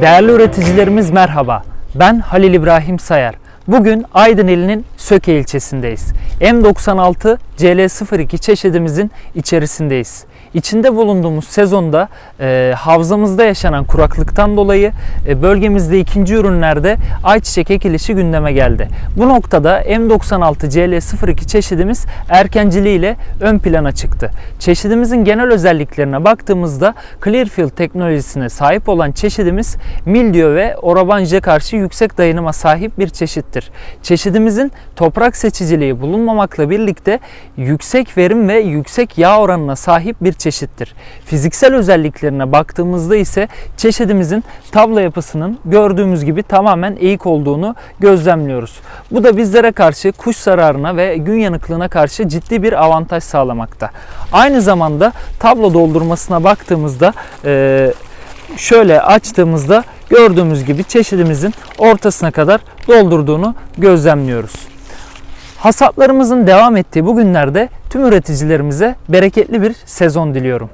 Değerli üreticilerimiz merhaba. Ben Halil İbrahim Sayar. Bugün Aydın ilinin Söke ilçesindeyiz. M96 CL02 çeşidimizin içerisindeyiz. İçinde bulunduğumuz sezonda e, havzamızda yaşanan kuraklıktan dolayı e, bölgemizde ikinci ürünlerde ayçiçek ekilişi gündeme geldi. Bu noktada M96 CL02 çeşidimiz erkenciliğiyle ön plana çıktı. Çeşidimizin genel özelliklerine baktığımızda Clearfield teknolojisine sahip olan çeşidimiz mildiyo ve orabanja karşı yüksek dayanıma sahip bir çeşittir. Çeşidimizin toprak seçiciliği bulunmamakla birlikte yüksek verim ve yüksek yağ oranına sahip bir çeşittir. Fiziksel özelliklerine baktığımızda ise çeşidimizin tabla yapısının gördüğümüz gibi tamamen eğik olduğunu gözlemliyoruz. Bu da bizlere karşı kuş zararına ve gün yanıklığına karşı ciddi bir avantaj sağlamakta. Aynı zamanda tablo doldurmasına baktığımızda eee şöyle açtığımızda gördüğümüz gibi çeşidimizin ortasına kadar doldurduğunu gözlemliyoruz. Hasatlarımızın devam ettiği bu günlerde tüm üreticilerimize bereketli bir sezon diliyorum.